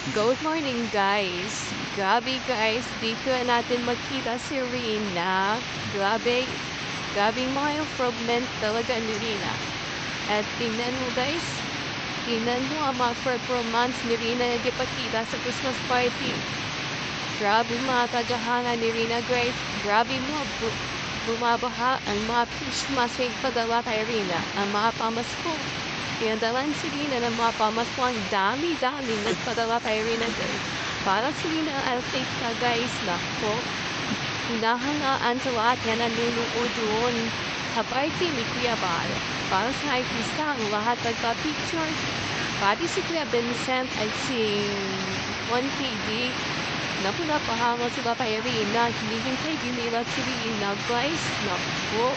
Good morning guys! Grabe guys, dito natin makita si Rina. Grabe, grabe mga improvement talaga ni Rina. At tingnan mo guys, tingnan mo ang mga performance ni Rina na ipakita sa Christmas party. Grabe mga kagahangan ni Rina guys. Grabe mo, bu bumabaha ang mga Christmas ay padala kay Rina. Ang mga pamasko. Pinadalan si Rina ng mga pamasko ang dami-dami nagpadala kay Rina guys. Para si Rina ang outfit ka guys na po. Hinahangaan sa lahat yan ang nunood doon sa party ni Kuya Bar. Para sa artista ang lahat nagpa-picture. Pati si Kuya Vincent at si 1KD Napunapahanga sila kay Rina. Hinihintay din nila si Rina guys. Naku.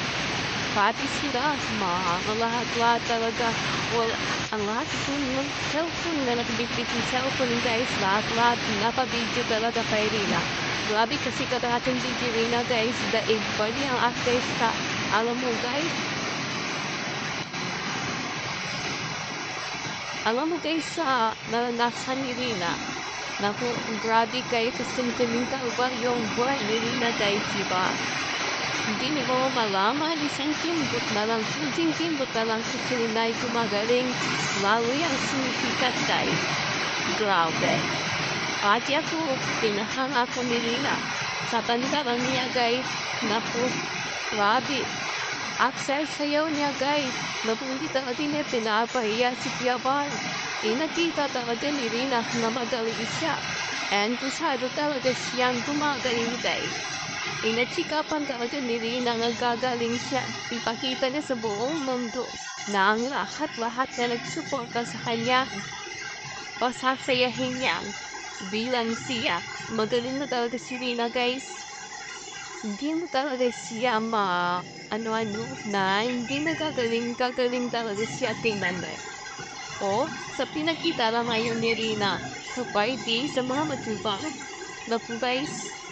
Pati sila. Mga lahat-lahat talaga. Well, ang lahat ito ng cellphone na nakabitbit yung cellphone guys. Lahat-lahat. Napabidyo talaga kay Rina. Grabe kasi katahating video Rina guys. Daig pa niya ang actors ka. Alam mo guys. Alam mo guys sa naranasan ni Rina. Naku, grabe kayo ka-sentimental ba yung buhay ni Rina guys, diba? Hindi ni mo malaman, isang kimbot na lang, kunting kimbot na lang sa sininay gumagaling, lalo yung sumikikat guys. Grabe. Pati ako, pinahang ako ni Rina. Sa tanda lang niya guys, naku, grabe. Axel sayaw niya guys, napunti talaga niya pinapahiya si Kuya Bar. Inakita talaga ni Rina na magaling siya. And kusado talaga siyang gumagaling guys. Inatsikapan talaga ni Rina na gagaling siya. Ipakita niya sa buong mundo na ang lahat-lahat na nagsuporta sa kanya pasasayahin niya bilang siya. Magaling na talaga si Rina guys. Hindi mo talaga siya ma ano-ano na hindi na gagaling, talaga siya tingnan mo. O, sa pinakita lang ngayon ni Rina sa party sa mga matubang na po guys,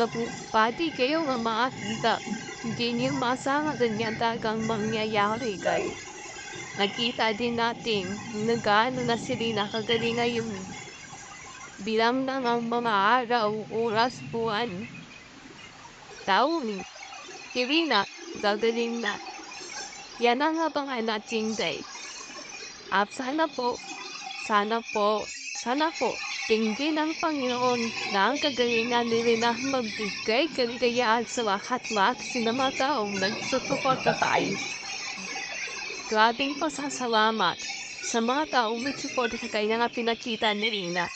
na po pati kayo nga makakita. Hindi niyo masama ganyan talagang mangyayari guys. Nakita din natin na gaano na si Rina kagaling ngayon. Bilang na ng mga araw, oras, buwan, taon. Si Rina, gagaling na. Yan ang abangan natin guys. At sana po, sana po, sana po, tingin ng Panginoon na ang kagalingan ni Rina magbigay kaligayaan sa lahat-lahat sa mga taong nagsusuporta tayo. Grabing pasasalamat sa mga taong nagsuporta sa kanya nga pinakita ni Rina.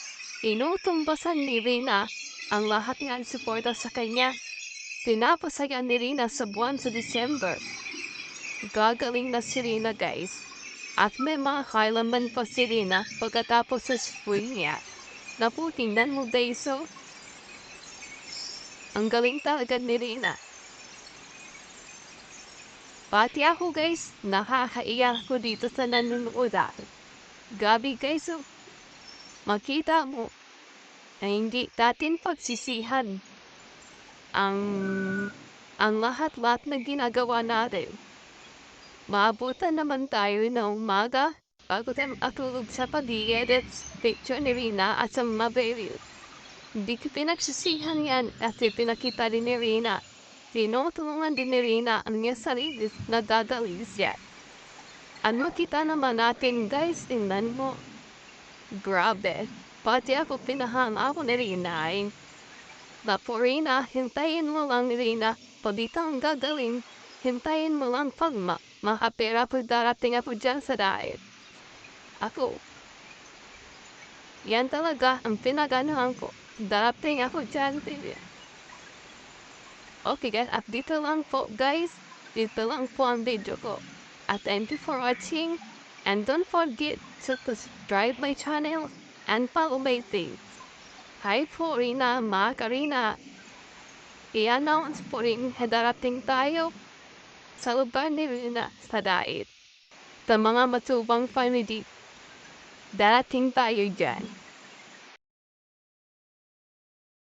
Inutumbasan ni Rina ang lahat nga suporta sa kanya. Pinapasaya ni Rina sa buwan sa December. Gagaling na si Rina guys. At may mga kailaman pa si Rina pagkatapos sa spring niya. Naputingnan mo Daiso. Ang galing talaga ni Rina. Pati ako guys, nakakaiyak ko dito sa nanonood. Gabi guys, oh. makita mo na hindi natin pagsisihan ang ang lahat-lahat na ginagawa natin. Maabutan naman tayo ng umaga bago tayo matulog sa pag-edit picture ni Rina at sa mga baby. Hindi ko pinagsisihan yan at pinakita din ni Rina. Tinutulungan din ni Rina ang niya sarili na dadali siya. At makita naman natin guys, tingnan mo. Grabe. Pati ako pinahang ako ni Rina ay Napo Rina, hintayin mo lang Rina, pabitang gagaling, hintayin mo lang pag ma makapera po darating ako dyan sa diet. Ako, yan talaga ang pinaganahan ko. Darating ako dyan, TV. Okay guys, at dito lang po guys. Dito lang po ang video ko. At thank you for watching. And don't forget to subscribe my channel and follow my page. Hi po Rina, Ma Karina. I-announce po rin darating tayo sa lugar ni Rina sa diet. Sa mga matubang family, darating tayo dyan.